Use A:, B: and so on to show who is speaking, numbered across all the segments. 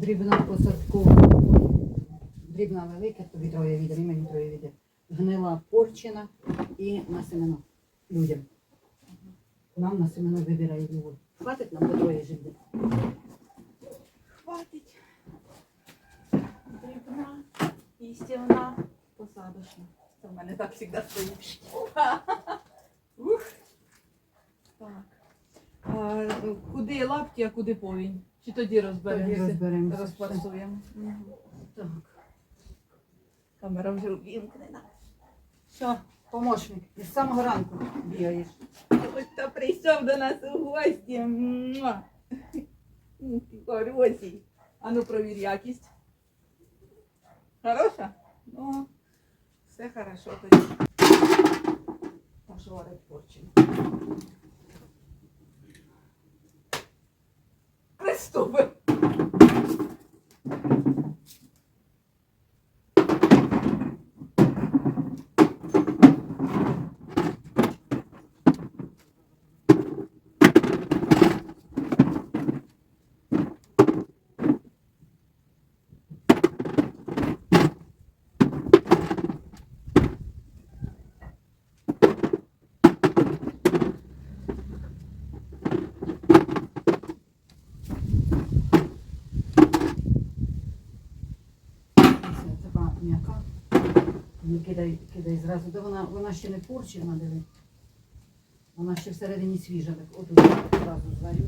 A: дрібна посадкова. Дрібна велика, тобі троє відер, і мені відер. Гнила порчена і на семено людям. Нам на семено вибирає його. Хватить нам по троє жити.
B: Хватить. Дрібна, істівна, посадочна. Це в мене так завжди стоїть. Ух. Так. А, куди лапті, а куди повінь? Чи тоді
A: Тоді
B: розберемося? Розпрацюємо. Мгм.
A: Так.
B: Камера вже вімкнена.
A: Все, помощник. Із самого ранку бігаєш.
B: Ось хто прийшов до нас у гості. Муа. Хороший. А ну провір якість. Хороша? Ну, все хорошо тоді. Пожарить порчено. Приступи.
A: Все, така м'яка. Кидай, кидай зразу. Де вона, вона ще не порчена, диви. Вона ще всередині свіжа. Так отут зразу зварю.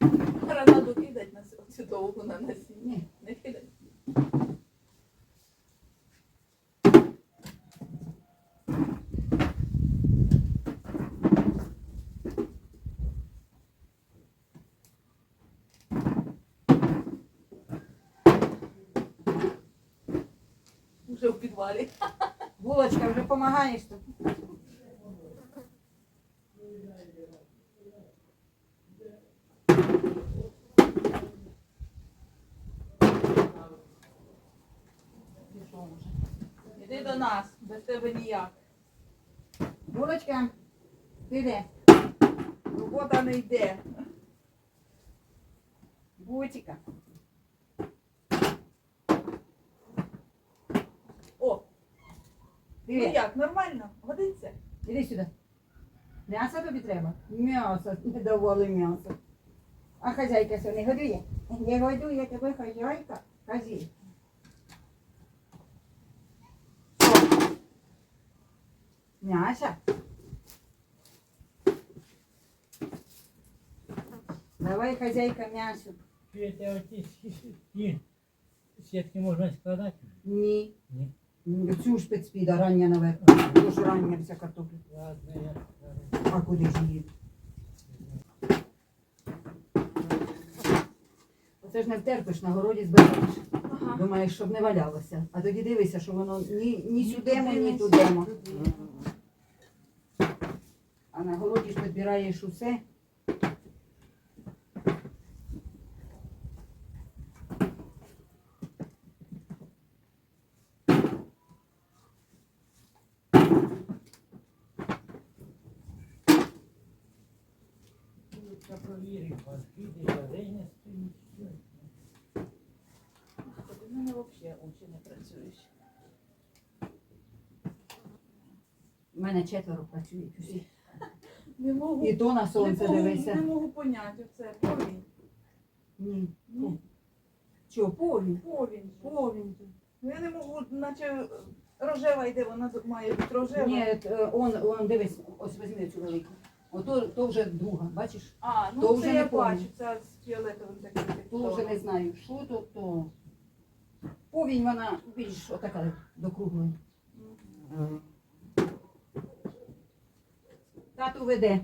B: Гранату кидать на цю- цю довгу на насіння.
A: Ні,
B: Не кидай. Уже в підвалі.
A: булочка, вже допомагаєш тут?
B: Іди до нас, без тебе ніяк.
A: Булочка, ти де?
B: Робота не йде.
A: Бутика.
B: Ну як, нормально? Годиться?
A: Іди сюди. М'ясо тобі треба? М'ясо, недоволе м'ясо. А хазяйка що не годує? Не годує тебе хазяйка. Що? М'ясо? Давай, хазяйка, м'ясо.
C: Чуєте, оті сі- ті сітки можна складати?
A: Ні.
C: Ні.
A: Цю ж спецпіда рання наверх. Тож рання вся картопля. А куди ж її? Оце ж не втерпиш, на городі збереш.
B: Ага.
A: Думаєш, щоб не валялося. А тоді дивися, що воно ні, ні сюдемо, ні тудемо. А на городі ж підбираєш усе.
C: Я провірив, вас піде, варення стоїть.
B: в мене взагалі очі не працюють.
A: У мене четверо працюють усі.
B: Не можу.
A: І то на сонце
B: не можу,
A: дивися.
B: Не можу поняти оце. Повінь.
A: Ні.
B: Ні.
A: Чого, повінь?
B: Повінь.
A: Повінь.
B: Ну я не можу, наче рожева йде, вона має бути рожева.
A: Ні, е, он, он, дивись, ось візьми цю велику. Ото то вже друга, бачиш?
B: А, ну
A: То
B: це
A: вже
B: я
A: не
B: бачу, це з фіолетовим таким.
A: То вже не знаю, що то, то. Повінь вона більш отака до круглої. Тату веде.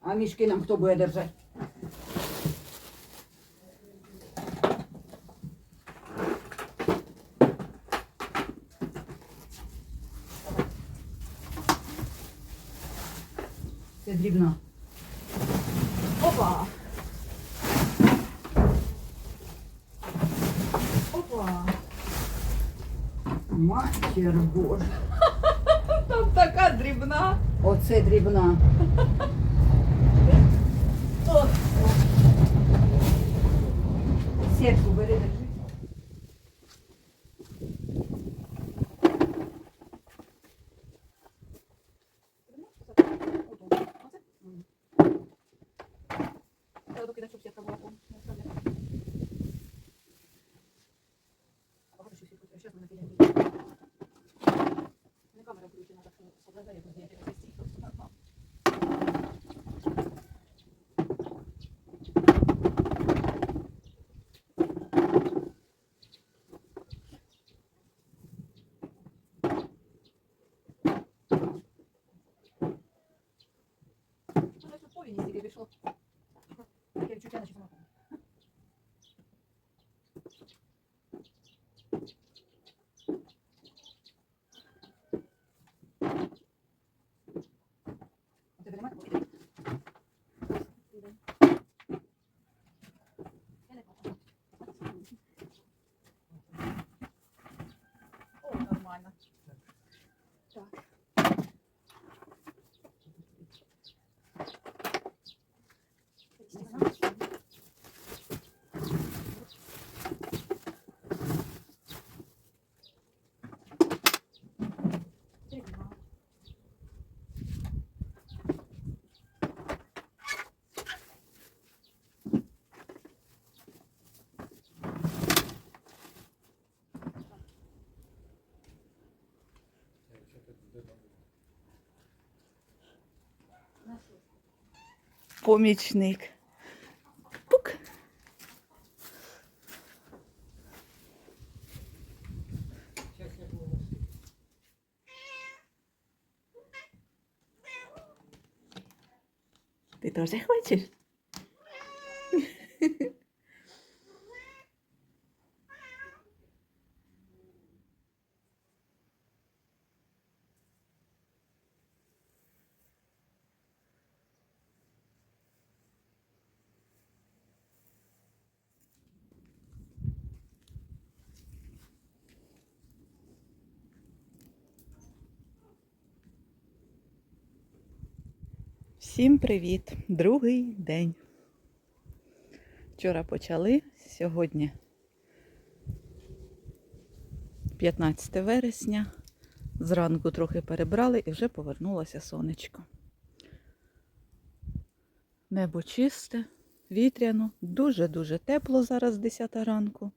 A: А мішки нам хто буде держати? Це дрібна.
B: Опа! Опа!
A: Матір Божа.
B: Там така дрібна.
A: Оце дрібна.
B: О,
A: Сітку бери, держи.
B: Треба докидати, щоб сітка була повністю. Не вставляти. А багато що сітку. Щас мене піде. Не камера включена, так що споглядає, як зняти на стійку. Може, тут повінь стільки пішло. Таке відчуття, наче сама повінь. У тебе немає такого? Іди. Я не бачу. О, нормально. Помічник. Пук. Ти теж хочеш? Всім привіт! Другий день. Вчора почали, сьогодні 15 вересня. Зранку трохи перебрали і вже повернулося сонечко. Небо чисте, вітряно, дуже-дуже тепло зараз 10 ранку.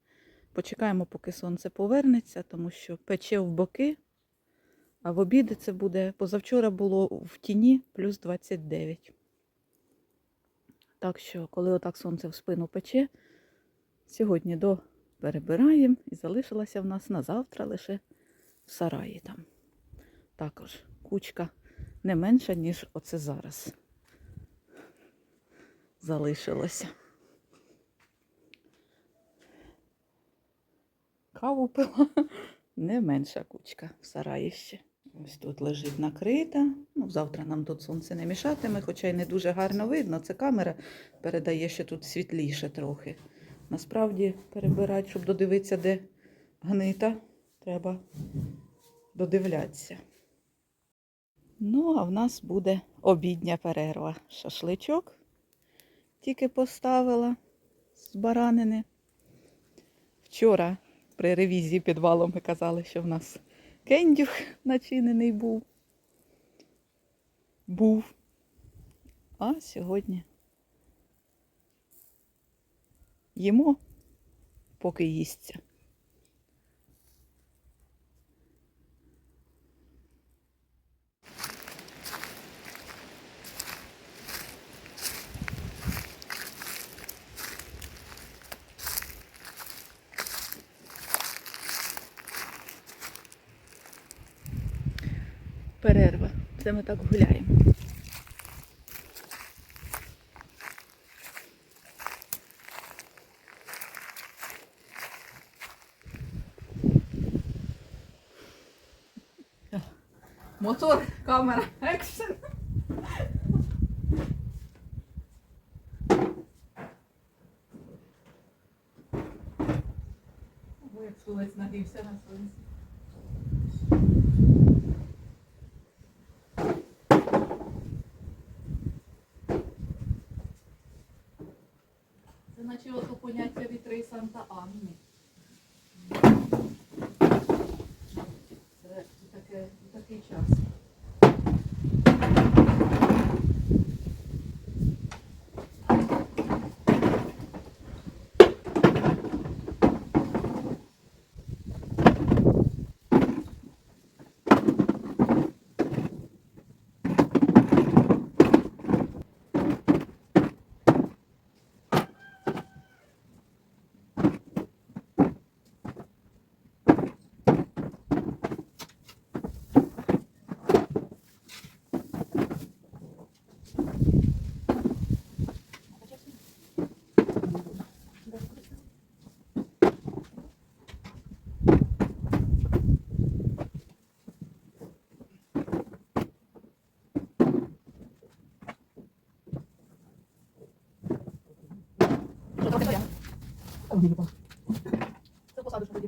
B: Почекаємо, поки сонце повернеться, тому що пече в боки. А в обіди це буде позавчора було в тіні плюс 29. Так що, коли отак сонце в спину пече, сьогодні до перебираємо і залишилася в нас на завтра лише в сараї там. Також кучка не менша, ніж оце зараз. Залишилося. Каву пила не менша кучка в сараї ще. Ось тут лежить накрита. Ну, завтра нам тут сонце не мішатиме, хоча й не дуже гарно видно. Це камера передає, що тут світліше трохи. Насправді перебирати, щоб додивитися, де гнита, треба додивлятися. Ну, а в нас буде обідня перерва. Шашличок тільки поставила з баранини. Вчора при ревізії підвалу ми казали, що в нас кендюх начинений був. Був. А сьогодні їмо, поки їсться. Перерва. Це ми так гуляємо. Мотор, камера, екшен. Ой, як стулець нагрівся на сонці.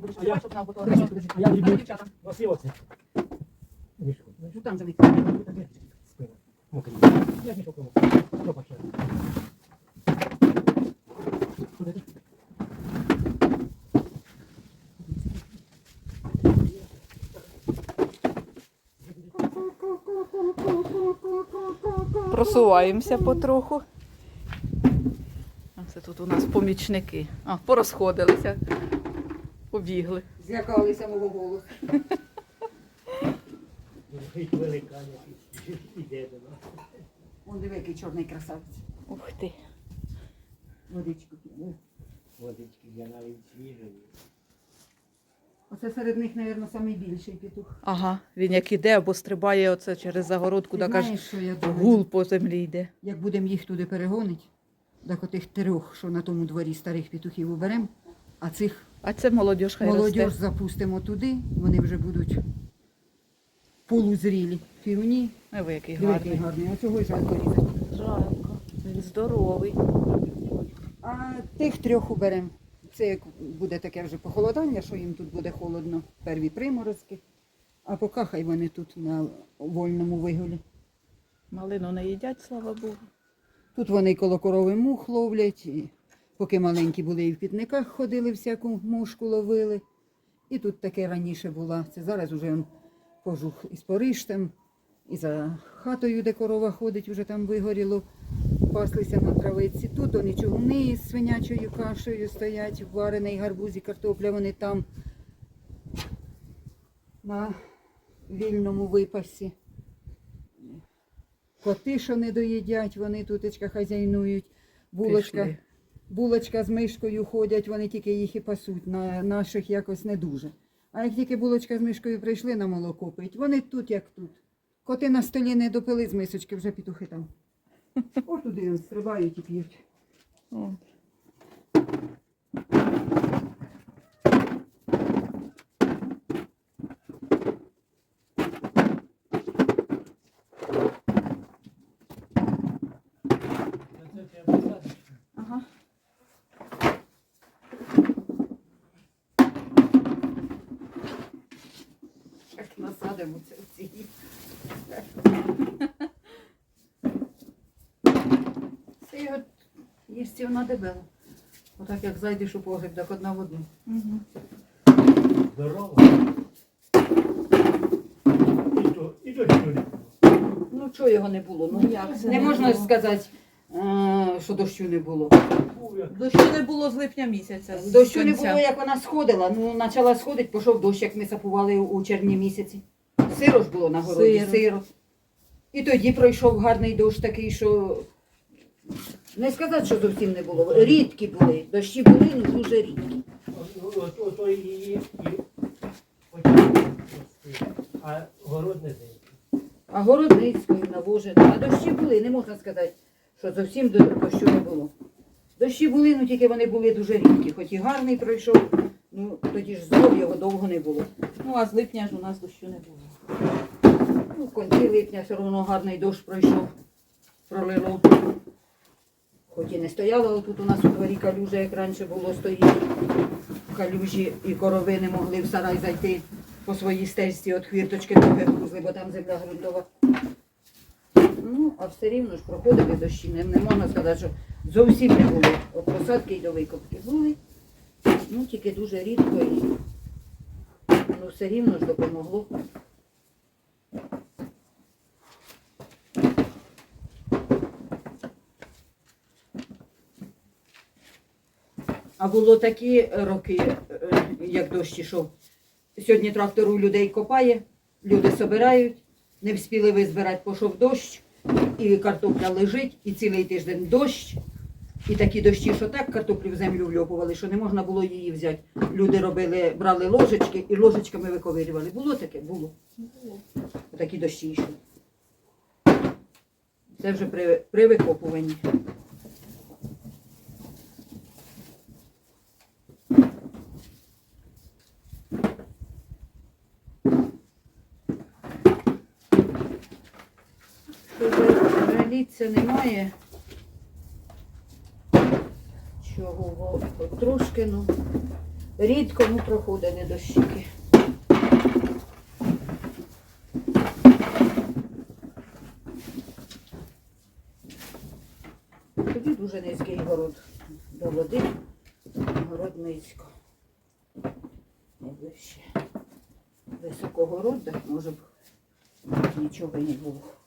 B: Будеш
C: А
B: щоб.
A: Подожди, подожди.
C: А я
B: Дівчата.
A: Там
C: Спина. Мокрий. Я мішок кому.
B: Просуваємося потроху. Тут у нас помічники. А, порозходилися. Побігли.
A: Злякалися мого голосу.
C: Геть велика. Іде до нас.
A: Он диви, який чорний красавець.
B: Ух ти.
A: Водичку п'є.
C: Водички я навіть свіжої.
A: Оце серед них, мабуть, найбільший петух.
B: Ага, він як іде або стрибає оце через загородку,
A: Ти
B: так аж
A: що я думаю?
B: гул по землі йде.
A: Як будемо їх туди перегонити, так отих трьох, що на тому дворі старих петухів уберемо, а цих
B: А це молодь хай
A: молодь
B: росте.
A: запустимо туди, вони вже будуть полузрілі. Півні,
B: Ой, ви який
A: диви, який
B: гарний.
A: гарний, а цього й жалко різати.
B: Жалко. Він здоровий.
A: А тих трьох уберемо. Це як буде таке вже похолодання, що їм тут буде холодно, перві приморозки. А поки хай вони тут на вольному вигулі.
B: Малину не їдять, слава Богу.
A: Тут вони коло корови мух ловлять, і поки маленькі були і в пітниках ходили, всяку мушку ловили. І тут таке раніше було. Це зараз уже кожух із пориштем, і за хатою, де корова ходить, вже там вигоріло, паслися на травиці. Тут вони чугуни з свинячою кашею стоять, варений гарбуз і картопля, вони там на вільному випасі. Коти, що не доїдять, вони тутечка хазяйнують. Булочка,
B: Пішли.
A: булочка з мишкою ходять, вони тільки їх і пасуть, на наших якось не дуже. А як тільки булочка з мишкою прийшли на молоко пить, вони тут як тут. Коти на столі не допили з мисочки, вже петухи там. Ось туди стрибають і п'ють.
B: О.
C: Це треба посадити.
B: Ага.
A: Як насадимо це в ці. Це його їсти вона дебела. Отак як зайдеш у погріб, так одна в одну.
B: Угу.
C: Здорово. І то, і то що не
A: Ну чого його не було? Ну
B: Як це
A: не можна
B: було?
A: сказати, е, що дощу не було.
C: було.
B: Дощу не було з липня місяця. з
A: Дощу не
B: кінця.
A: було, як вона сходила. Ну, почала сходити, пішов дощ, як ми сапували у червні місяці. Сиро ж було на городі,
B: Сиро.
A: сиро. І тоді пройшов гарний дощ такий, що не сказати, що зовсім не було. Рідкі були. Дощі були, ну дуже рідкі.
C: Ото і. А город не.
A: А городницькою навожено. А дощі були, не можна сказати, що зовсім до- дощу не було. Дощі були, ну тільки вони були дуже рідкі. Хоч і гарний пройшов, ну тоді ж знов його довго не було.
B: Ну, а з липня ж у нас дощу не було.
A: Ну, в кінці липня все одно гарний дощ пройшов, пролило. Хоч і не стояло тут у нас у дворі калюжа, як раніше було стоїть. Калюжі і корови не могли в сарай зайти по своїй стежці від хвірточки трохи грузли, бо там земля ґрунтова. Ну, а все рівно ж проходили дощі. Не, не можна сказати, що зовсім не було. От посадки й до викопки були. Ну, тільки дуже рідко і ну, все рівно ж допомогло. А було такі роки, е, як дощ ішов. Сьогодні трактор у людей копає, люди собирають, не вспіли визбирати, пішов дощ, і картопля лежить, і цілий тиждень дощ. І такі дощі, що так картоплю в землю вльопували, що не можна було її взяти. Люди робили, брали ложечки і ложечками виковирювали. Було таке? Було. Такі дощі йшли. Це вже при, при викопуванні. Жаліться немає. Чого трошки, ну, рідко ну, проходить не дощики. Тоді дуже низький город до води, город низько. Найближче. Високогород, так може б нічого не було.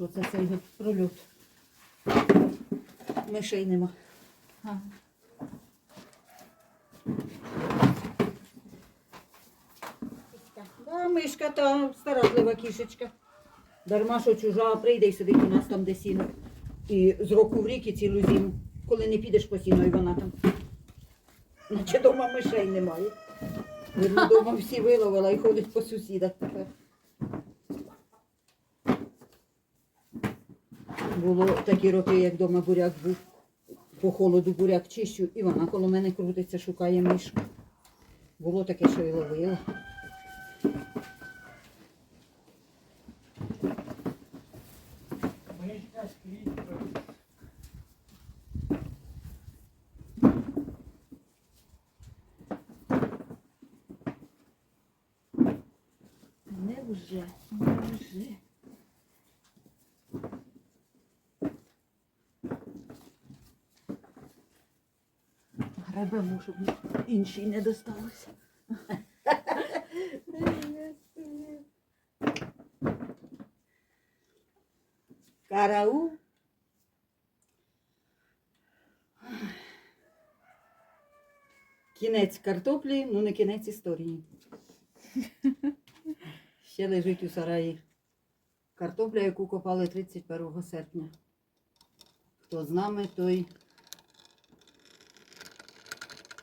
A: Що це цей от прольот? Мишей нема.
B: Ага.
A: Да, мишка та старадлива кішечка. Дарма, що чужа прийде і сидить у нас там, де сіно. І з року в рік і цілу зиму. Коли не підеш по сіно, і вона там. Наче дома мишей немає. Видно, дома всі виловила і ходить по сусідах тепер. Було такі роки, як вдома буряк був. По холоду буряк чищу, і вона коло мене крутиться, шукає мишку. Було таке, що і ловила.
C: Мишка з квіткою.
A: Невже? Невже? Гребемо, щоб іншій не досталося. Караул. Кінець картоплі, ну не кінець історії. Ще лежить у сараї картопля, яку копали 31 серпня. Хто з нами, той,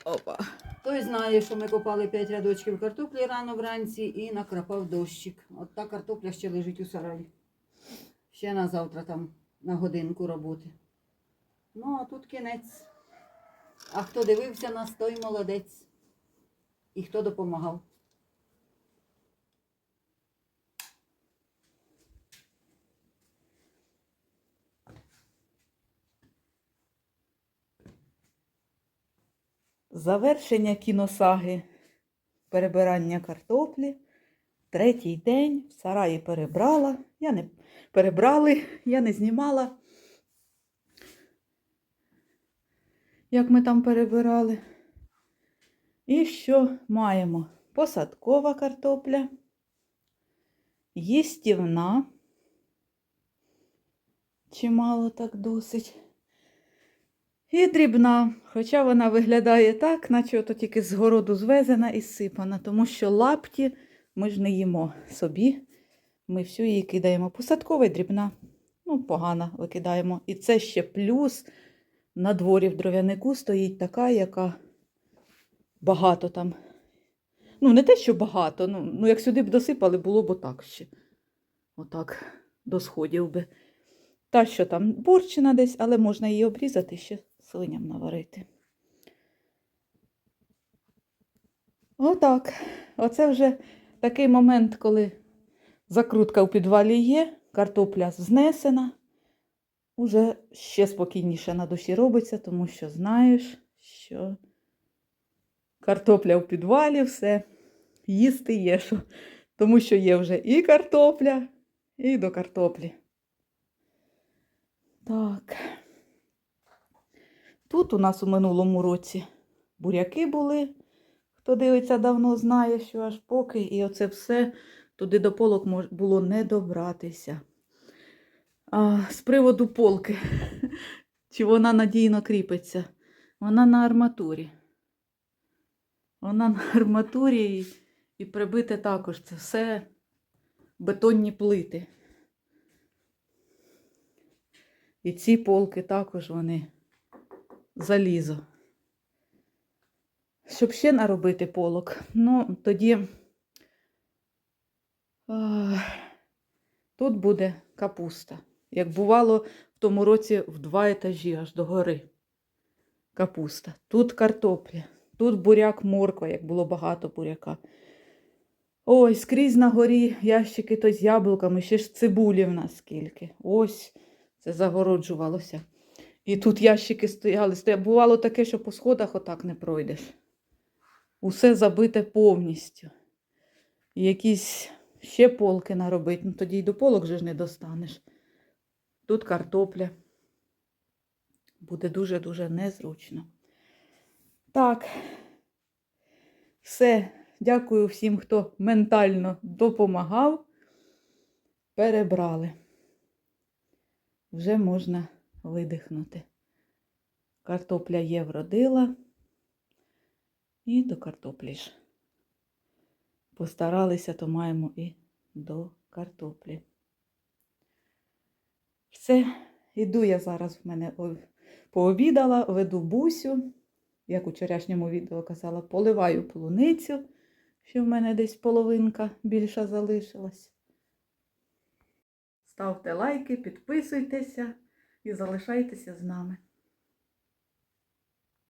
B: Опа.
A: Той знає, що ми копали 5 рядочків картоплі рано вранці і накрапав дощик. От та картопля ще лежить у сараї. Ще на завтра там на годинку роботи. Ну, а тут кінець. А хто дивився нас, той молодець. І хто допомагав.
B: Завершення кіносаги перебирання картоплі. Третій день в сараї перебрала. Я не перебрали, я не знімала. Як ми там перебирали. І що маємо? Посадкова картопля, їстівна. Чимало так досить. І дрібна, хоча вона виглядає так, наче ото тільки з городу звезена і сипана, тому що лапті ми ж не їмо собі. Ми всю її кидаємо. Посадкова і дрібна. Ну, погано викидаємо. І це ще плюс на дворі в дров'янику стоїть така, яка багато там. Ну, не те, що багато. Ну, ну як сюди б досипали, було б отак ще. Отак, до сходів би. Та, що там борчина десь, але можна її обрізати ще свиням наварити. Отак. Оце вже такий момент, коли закрутка у підвалі є, картопля знесена. Уже ще спокійніше на душі робиться, тому що знаєш, що картопля у підвалі, все, їсти є що. Тому що є вже і картопля, і до картоплі. Так. Тут у нас у минулому році буряки були. Хто дивиться, давно знає, що аж поки. І оце все туди до полок було не добратися. А, з приводу полки. Чи вона надійно кріпиться? Вона на арматурі. Вона на арматурі і, і прибите також. Це все бетонні плити. І ці полки також вони залізо. Щоб ще наробити полок, ну тоді тут буде капуста. Як бувало в тому році в два етажі аж до гори. Капуста. Тут картопля, тут буряк морква, як було багато буряка. Ой, скрізь на горі ящики то з яблуками, ще ж цибулі в нас скільки. Ось це загороджувалося. І тут ящики стояли. Бувало таке, що по сходах отак не пройдеш. Усе забите повністю. І якісь ще полки наробити, ну тоді й до полок же ж не достанеш. Тут картопля. Буде дуже-дуже незручно. Так. Все. Дякую всім, хто ментально допомагав. Перебрали. Вже можна видихнути. Картопля є вродила. І до картоплі ж. Постаралися, то маємо і до картоплі. Все, іду я зараз в мене пообідала, веду бусю, як у вчорашньому відео казала, поливаю полуницю, що в мене десь половинка більша залишилась. Ставте лайки, підписуйтеся і залишайтеся з нами.